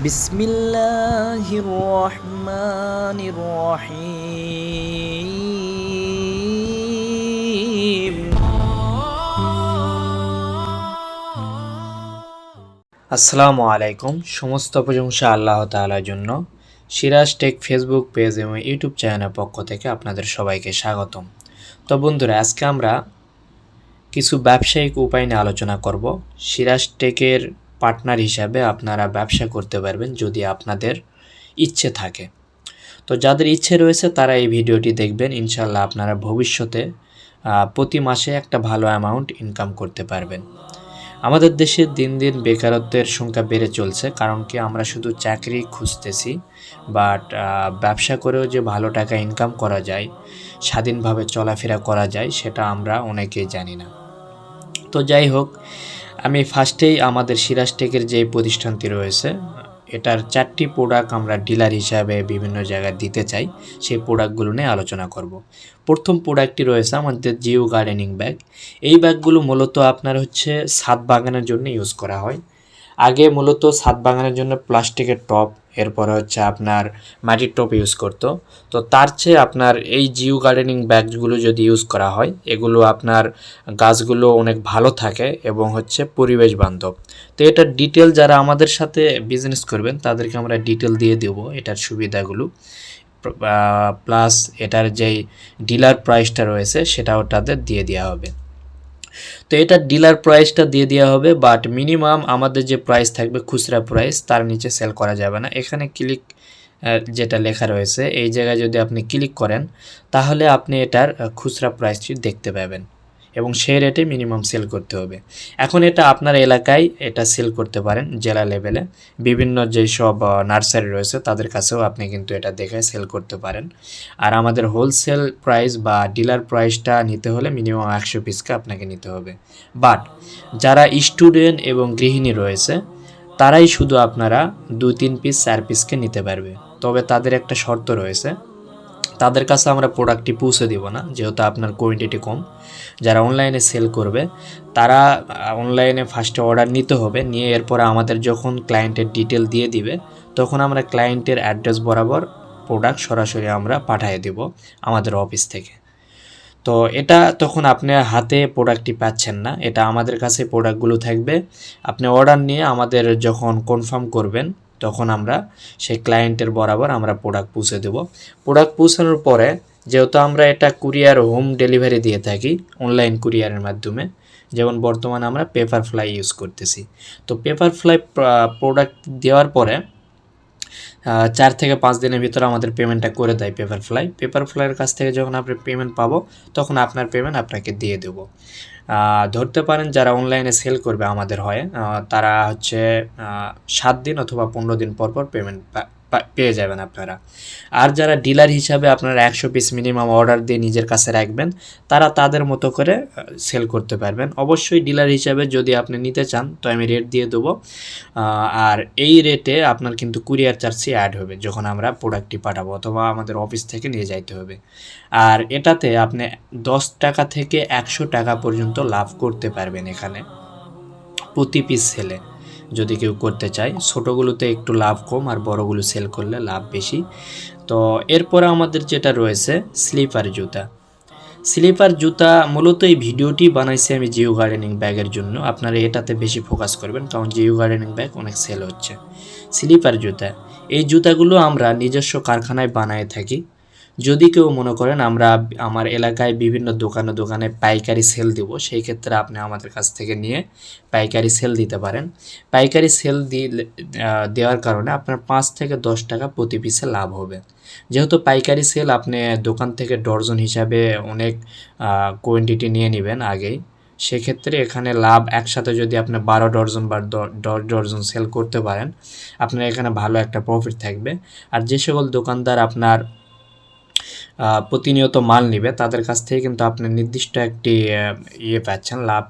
বিসমিল্লাহির রহমানির রহিম আসসালামু আলাইকুম, সমস্ত প্রশংসা আল্লাহ তাআলার জন্য। সিরাজ টেক ফেসবুক পেজ এবং ইউটিউব চ্যানেলের পক্ষ থেকে আপনাদের সবাইকে স্বাগতম। তো বন্ধুরা, আজকে আমরা কিছু ব্যবসায়িক উপায় নিয়ে আলোচনা করব। সিরাজ টেকের পার্টনার হিসাবে আপনারা ব্যবসা করতে পারবেন যদি আপনাদের ইচ্ছে থাকে। তো যাদের ইচ্ছে রয়েছে তারা এই ভিডিওটি দেখবেন ইনশাল্লাহ আপনারা ভবিষ্যতে প্রতি মাসে একটা ভালো অ্যামাউন্ট ইনকাম করতে পারবেন। আমাদের দেশে দিন দিন বেকারত্বের সংখ্যা বেড়ে চলছে, কারণ কি আমরা শুধু চাকরি খুঁজতেছি বাট ব্যবসা করেও যে ভালো টাকা ইনকাম করা যায়, স্বাধীনভাবে চলাফেরা করা যায়, সেটা আমরা অনেকেই জানি না। তো যাই হোক আমি ফার্স্টেই আমাদের সিরাজ টেকের যে প্রতিষ্ঠানটি রয়েছে, এটার চারটি প্রোডাক্ট আমরা ডিলার হিসাবে বিভিন্ন জায়গায় দিতে চাই, সেই প্রোডাক্টগুলো নিয়ে আলোচনা করব। প্রথম প্রোডাক্টটি রয়েছে আমাদের জিও গার্ডেনিং ব্যাগ। এই ব্যাগগুলো মূলত আপনার হচ্ছে ছাদ বাগানের জন্য ইউজ করা হয়। আগে মূলত ছাদ বাগানের জন্য প্লাস্টিকের টপ এরপরে হচ্ছে আপনার মাটির টপ ইউজ করতো। তো তার চেয়ে আপনার এই জিও গার্ডেনিং ব্যাগগুলো যদি ইউজ করা হয়, এগুলো আপনার গাছগুলো অনেক ভালো থাকে এবং হচ্ছে পরিবেশ বান্ধব। তো এটার ডিটেল যারা আমাদের সাথে বিজনেস করবেন, তাদেরকে আমরা ডিটেল দিয়ে দেব এটার সুবিধাগুলো। প্লাস এটার যেই ডিলার প্রাইসটা রয়েছে, সেটাও তাদের দিয়ে দেওয়া হবে। তো এটা ডিলার প্রাইসটা দিয়ে দেওয়া হবে বাট মিনিমাম আমাদের যে প্রাইস থাকবে খুচরা প্রাইস তার নিচে সেল করা যাবে না। এখানে ক্লিক যেটা লেখা রয়েছে, এই জায়গায় যদি আপনি ক্লিক করেন, তাহলে আপনি এটার খুচরা প্রাইসটি দেখতে পাবেন। এবং সেই রেটে মিনিমাম সেল করতে হবে। এখন এটা আপনার এলাকায় এটা সেল করতে পারেন জেলা লেভেলে বিভিন্ন যেই সব নার্সারি রয়েছে তাদের কাছেও আপনি কিন্তু এটা দেখে সেল করতে পারেন। আর আমাদের হোলসেল প্রাইস বা ডিলার প্রাইসটা নিতে হলে মিনিমাম একশো পিসকে আপনাকে নিতে হবে। বাট যারা স্টুডেন্ট এবং গৃহিণী রয়েছে, তারাই শুধু আপনারা দু তিন পিস চার পিসকে নিতে পারবে। তবে তাদের একটা শর্ত রয়েছে তাদের কাছে আমরা প্রোডাক্টটি পৌঁছে দিব না, যেহেতু আপনার কোয়ান্টিটি কম। যারা অনলাইনে সেল করবে, তারা অনলাইনে ফার্স্টে অর্ডার নিতে হবে, নিয়ে এরপরে আমাদের যখন ক্লায়েন্টের ডিটেল দিয়ে দিবে, তখন আমরা ক্লায়েন্টের অ্যাড্রেস বরাবর প্রোডাক্ট সরাসরি আমরা পাঠিয়ে দেব আমাদের অফিস থেকে। তো এটা তখন আপনি হাতে প্রোডাক্টটি পাচ্ছেন না, এটা আমাদের কাছে প্রোডাক্টগুলো থাকবে। আপনি অর্ডার নিয়ে আমাদের যখন কনফার্ম করবেন তখন আমরা সেই ক্লায়েন্টের বরাবর আমরা প্রোডাক্ট পৌঁছে দেব। প্রোডাক্ট পৌঁছানোর পরে যেহেতু আমরা এটা কুরিয়ার হোম ডেলিভারি দিয়ে থাকি অনলাইন কুরিয়ারের মাধ্যমে, যেমন বর্তমানে আমরা পেপার ফ্লাই ইউজ করতেছি। তো পেপার ফ্লাই প্রোডাক্ট দেওয়ার পরে চার থেকে পাঁচ দিনের ভিতরে আমাদের পেমেন্টটা করে দেয় পেপার ফ্লাই পেপার ফ্লাইয়ের কাছ থেকে যখন আপনি পেমেন্ট পাবো, তখন আপনার পেমেন্ট আপনাকে দিয়ে দেব। ধরতে পারেন যারা অনলাইনে সেল করবে আমাদের হয় তারা হচ্ছে সাত দিন অথবা পনেরো দিন পর পর পেমেন্ট পেয়ে যাবেন আপনারা। আর যারা ডিলার হিসাবে আপনারা একশো পিস মিনিমাম অর্ডার দিয়ে নিজের কাছে রাখবেন, তারা তাদের মতো করে সেল করতে পারবেন। অবশ্যই ডিলার হিসাবে যদি আপনি নিতে চান, তো আমি রেট দিয়ে দেবো। আর এই রেটে আপনার কিন্তু কুরিয়ার চার্জই অ্যাড হবে, যখন আমরা প্রোডাক্টটি পাঠাবো, অথবা আমাদের অফিস থেকে নিয়ে যাইতে হবে। আর এটাতে আপনি দশ টাকা থেকে একশো টাকা পর্যন্ত লাভ করতে পারবেন এখানে প্রতি পিস সেলে যদি কেউ করতে চায়। ছোটোগুলোতে একটু লাভ কম আর বড়গুলো সেল করলে লাভ বেশি। তো এরপরে আমাদের যেটা রয়েছে স্লিপার জুতা। স্লিপার জুতা মূলত এই ভিডিওটি বানাইছি আমি জিও গার্ডেনিং ব্যাগের জন্য। আপনারা এটাতে বেশি ফোকাস করবেন কারণ জিও গার্ডেনিং ব্যাগ অনেক সেল হচ্ছে। স্লিপার জুতা। এই জুতাগুলো আমরা নিজস্ব কারখানায় বানায় থাকি। যদি কেউ মনে করেন আমরা আমার এলাকায় বিভিন্ন দোকানে দোকানে পাইকারি সেল দিব, সেই ক্ষেত্রে আপনি আমাদের কাছ থেকে নিয়ে পাইকারি সেল দিতে পারেন। পাইকারি সেল দিলে দেওয়ার কারণে আপনার পাঁচ থেকে দশ টাকা প্রতি পিসে লাভ হবে। যেহেতু পাইকারি সেল আপনি দোকান থেকে ডর্জন হিসাবে অনেক কোয়ান্টিটি নিয়ে নেবেন আগেই, সেক্ষেত্রে এখানে লাভ একসাথে যদি আপনি বারো ডর্জন বা দশ ডর্জন সেল করতে পারেন, আপনার এখানে ভালো একটা প্রফিট থাকবে। আর যে সকল দোকানদার আপনার প্রতিনিয়ত মাল নিবে, তাদের কাছ থেকে কিন্তু আপনি নির্দিষ্ট একটি ইয়ে পাচ্ছেন, লাভ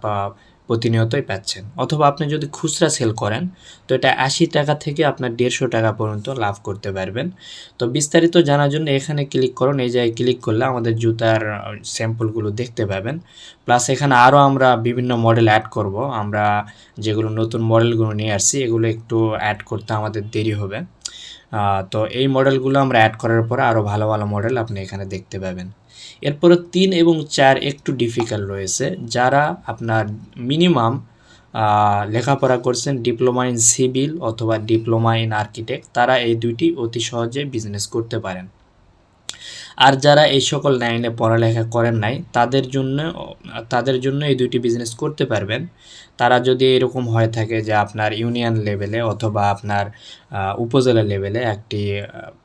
প্রতিনিয়তই পাচ্ছেন। অথবা আপনি যদি খুচরা সেল করেন, তো এটা আশি টাকা থেকে আপনার দেড়শো টাকা পর্যন্ত লাভ করতে পারবেন। তো বিস্তারিত জানার জন্য এখানে ক্লিক করুন, এই জায়গায় ক্লিক করলে আমাদের জুতার স্যাম্পলগুলো দেখতে পাবেন। প্লাস এখানে আরও আমরা বিভিন্ন মডেল অ্যাড করব। আমরা যেগুলো নতুন মডেলগুলো নিয়ে আসছি, এগুলো একটু অ্যাড করতে আমাদের দেরি হবে। তো এই মডেলগুলো আমরা অ্যাড করার পরে আরও ভালো ভালো মডেল আপনি এখানে দেখতে পাবেন। এরপরে তিন এবং চার একটু ডিফিকাল্ট রয়েছে। যারা আপনার মিনিমাম লেখাপড়া করছেন ডিপ্লোমা ইন সিভিল অথবা ডিপ্লোমা ইন আর্কিটেক্ট তারা এই দুইটি অতি সহজে বিজনেস করতে পারেন। আর যারা এই সকল লাইনে পড়ালেখা করেন নাই, তাদের জন্য তাদের জন্য এই দুইটি বিজনেস করতে পারবেন। তারা যদি এরকম হয়ে থাকে যে আপনার ইউনিয়ন লেভেলে অথবা আপনার উপজেলা লেভেলে একটি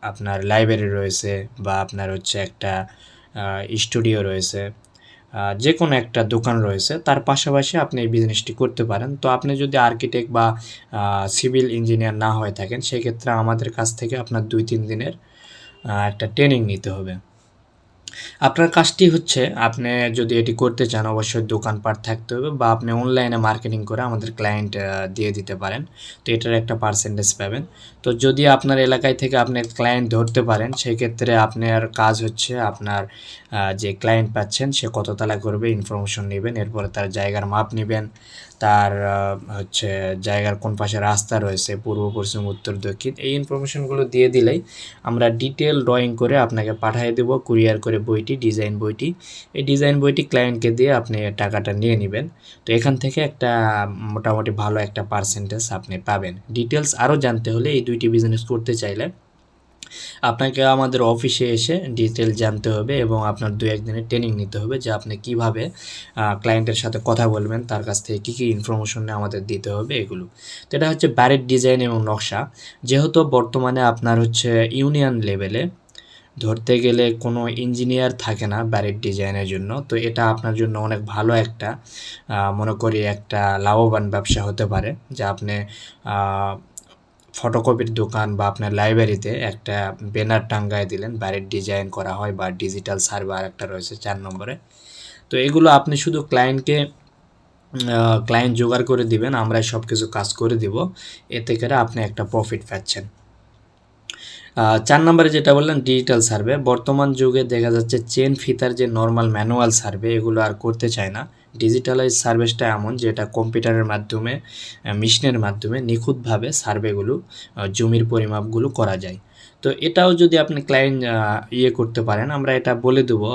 আপনার লাইব্রেরি রয়েছে বা আপনার হচ্ছে একটা স্টুডিও রয়েছে যে কোনো একটা দোকান রয়েছে, তার পাশাপাশি আপনি এই বিজনেসটি করতে পারেন। তো আপনি যদি আর্কিটেক্ট বা সিভিল ইঞ্জিনিয়ার না হয়ে থাকেন, সেক্ষেত্রে আমাদের কাছ থেকে আপনার দুই তিন দিনের একটা ট্রেনিং নিতে হবে। আপনার কাজটি হচ্ছে, আপনি যদি এটি করতে চান, অবশ্যই দোকানপাট থাকতে হবে বা আপনি অনলাইনে মার্কেটিং করে আমাদের ক্লায়েন্ট দিয়ে দিতে পারেন। তো এটার একটা পার্সেন্টেজ পাবেন। তো যদি আপনার এলাকায় থেকে আপনি ক্লায়েন্ট ধরতে পারেন, সেক্ষেত্রে আপনার কাজ হচ্ছে আপনার যে ক্লায়েন্ট পাচ্ছেন, সে কত তালা করবে ইনফরমেশন নেবেন, এরপরে তার জায়গার মাপ নেবেন। তার হচ্ছে জায়গার কোন পাশে রাস্তা রয়েছে, পূর্ব, পশ্চিম, উত্তর, দক্ষিণ, এই ইনফরমেশনগুলো দিয়ে দিলেই আমরা ডিটেল ড্রয়িং করে আপনাকে পাঠিয়ে দেবো কুরিয়ার করে বইটি ডিজাইন বইটি। এই ডিজাইন বইটি ক্লায়েন্টকে দিয়ে আপনি টাকাটা নিয়ে নেবেন। তো এখান থেকে একটা মোটামুটি ভালো একটা পার্সেন্টেজ আপনি পাবেন। ডিটেলস আরও জানতে হলে এই দুইটি বিজনেস করতে চাইলে আপনাকে আমাদের অফিসে এসে ডিটেল জানতে হবে এবং আপনার দু একদিনের ট্রেনিং নিতে হবে যে আপনি কীভাবে ক্লায়েন্টের সাথে কথা বলবেন, তার কাছ থেকে কী কী ইনফরমেশন আমাদের দিতে হবে এগুলো। তো এটা হচ্ছে বাড়ির ডিজাইন এবং নকশা। যেহেতু বর্তমানে আপনার হচ্ছে ইউনিয়ন লেভেলে ধরতে গেলে কোনো ইঞ্জিনিয়ার থাকে না বাড়ির ডিজাইনের জন্য, তো এটা আপনার জন্য অনেক ভালো একটা মনে করি একটা লাভবান ব্যবসা হতে পারে। যে আপনি ফটোকপির দোকান বা আপনার লাইব্রেরিতে একটা ব্যানার টাঙ্গায় দিলেন বাইরের ডিজাইন করা হয় বা ডিজিটাল সার্ভার একটা রয়েছে চার নম্বরে। তো এগুলো আপনি শুধু ক্লায়েন্টকে ক্লায়েন্ট জোগাড় করে দিবেন আমরা সব কিছু কাজ করে দিব। এতে করে আপনি একটা প্রফিট পাচ্ছেন। চার নম্বরে যেটা বললেন ডিজিটাল সার্ভে বর্তমান যুগে দেখা যাচ্ছে চেন ফিতার যে নর্মাল ম্যানুয়াল সার্ভে এগুলো আর করতে চায় না। ডিজিটালাইজ সার্ভিসটা এমন যেটা কম্পিউটারের মাধ্যমে মেশিনের মাধ্যমে নিখুঁতভাবে সার্ভেগুলো জমির পরিমাপগুলো করা যায়। তো এটাও যদি আপনি ক্লায়েন্ট ইয়ে করতে পারেন, আমরা এটা বলে দেবো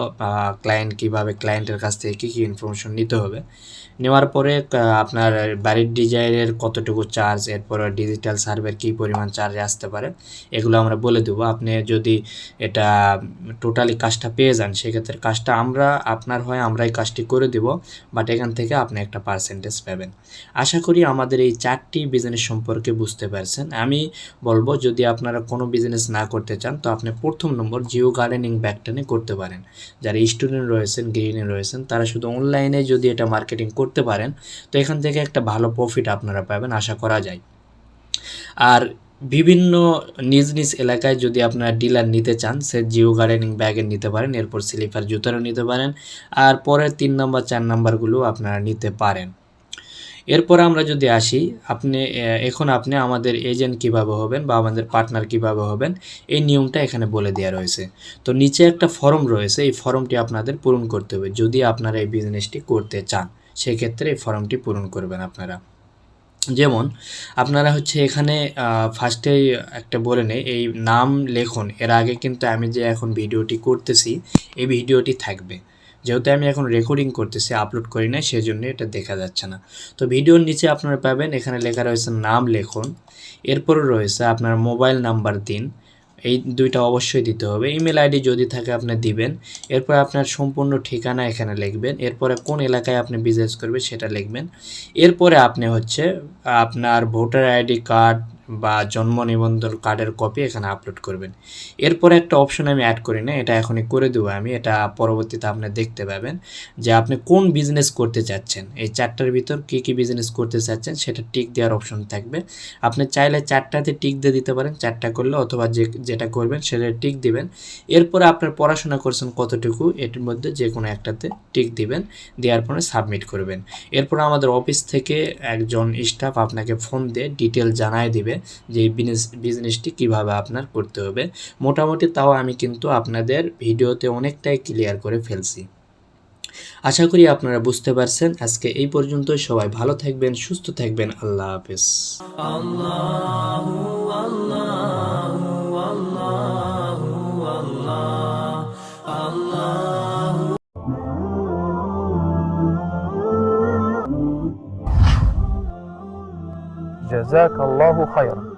ক্লায়েন্ট কীভাবে ক্লায়েন্টের কাছ থেকে কী কী ইনফরমেশন নিতে হবে। নেওয়ার পরে আপনার বাড়ির ডিজাইনের কতটুকু চার্জ এরপর ডিজিটাল সার্ভের কী পরিমাণ চার্জ আসতে পারে, এগুলো আমরা বলে দেবো। আপনি যদি এটা টোটালি কাজটা পেয়ে যান, সেক্ষেত্রে কাজটা আমরা, আপনার হয় আমরাই কাজটি করে দেব বাট এখান থেকে আপনি একটা পার্সেন্টেজ পাবেন। আশা করি আমাদের এই চারটি বিজনেস সম্পর্কে বুঝতে পারছেন। আমি বলব, যদি আপনারা কোনো বিজনেস না করতে চান, তো আপনি প্রথম নম্বর জিও গার্ডেনিং ব্যাগটানে করতে পারেন। যারা স্টুডেন্ট রয়েছেন, গৃহিণী রয়েছেন, তারা শুধু অনলাইনে যদি এটা মার্কেটিং করতে পারেন, তো এখান থেকে একটা ভালো প্রফিট আপনারা পাবেন, আশা করা যায়। আর বিভিন্ন নিজ নিজ এলাকায় যদি আপনারা ডিলার নিতে চান, সে জিও গার্ডেনিং ব্যাগের নিতে পারেন, এরপর স্লিপার জুতারও নিতে পারেন, আর পরের তিন নম্বর চার নম্বরগুলো আপনারা নিতে পারেন। এরপর আমরা যদি আসি, আপনি এখন আপনি আমাদের এজেন্ট কীভাবে হবেন বা আমাদের পার্টনার কীভাবে হবেন, এই নিয়মটা এখানে বলে দেওয়া রয়েছে। তো নিচে একটা ফর্ম রয়েছে, এই ফর্মটি আপনাদের পূরণ করতে হবে, যদি আপনারা এই বিজনেসটি করতে চান। সেক্ষেত্রে এই ফর্মটি পূরণ করবেন আপনারা। যেমন, আপনারা হচ্ছে এখানে ফার্স্টেই একটা বলে নেই, এই নাম লেখুন। এর আগে কিন্তু আমি যে এখন ভিডিওটি করতেছি, এই ভিডিওটি থাকবে। যেহেতু আমি এখন রেকর্ডিং করতেছি আপলোড করি না সেজন্য এটা দেখা যাচ্ছে না। তো ভিডিওর নিচে আপনারা পাবেন, এখানে লেখা রয়েছে নাম লিখুন। এরপর রয়েছে আপনার মোবাইল নাম্বার দিন। এই দুইটা অবশ্যই দিতে হবে। ইমেল আইডি যদি থাকে আপনি দিবেন। এরপর আপনার সম্পূর্ণ ঠিকানা এখানে লিখবেন। এরপরে কোন এলাকায় আপনি বিজনেস করবেন সেটা লিখবেন। এরপরে আপনি হচ্ছে আপনার ভোটার আইডি কার্ড বা জন্ম নিবন্ধন কার্ডের কপি এখানে আপলোড করবেন। এরপরে একটা অপশন আমি অ্যাড করি না, এটা এখনই করে দেবো আমি, এটা পরবর্তীতে আপনি দেখতে পাবেন যে আপনি কোন বিজনেস করতে চাচ্ছেন। এই চারটার ভিতর কী কী বিজনেস করতে চাচ্ছেন সেটা টিক দেওয়ার অপশন থাকবে। আপনি চাইলে চারটাতে টিক দিয়ে দিতে পারেন চারটা করলে অথবা যে, যেটা করবেন সেটা টিক দিবেন। এরপরে আপনার পড়াশোনা করছেন কতটুকু এটির মধ্যে যে কোনো একটাতে টিক দিবেন, দেওয়ার পরে সাবমিট করবেন। এরপর আমাদের অফিস থেকে একজন স্টাফ আপনাকে ফোন দিয়ে ডিটেল জানায় দিবে যে বিজনেস বিজনেসটি কীভাবে আপনার করতে হবে। মোটামুটি তাও আমি কিন্তু আপনাদের ভিডিওতে অনেকটাই ক্লিয়ার করে ফেলছি। আশা করি আপনারা বুঝতে পারছেন। আজকে এই পর্যন্ত সবাই ভালো থাকবেন, সুস্থ থাকবেন। আল্লাহ হাফেজ। جزاك الله خيرا.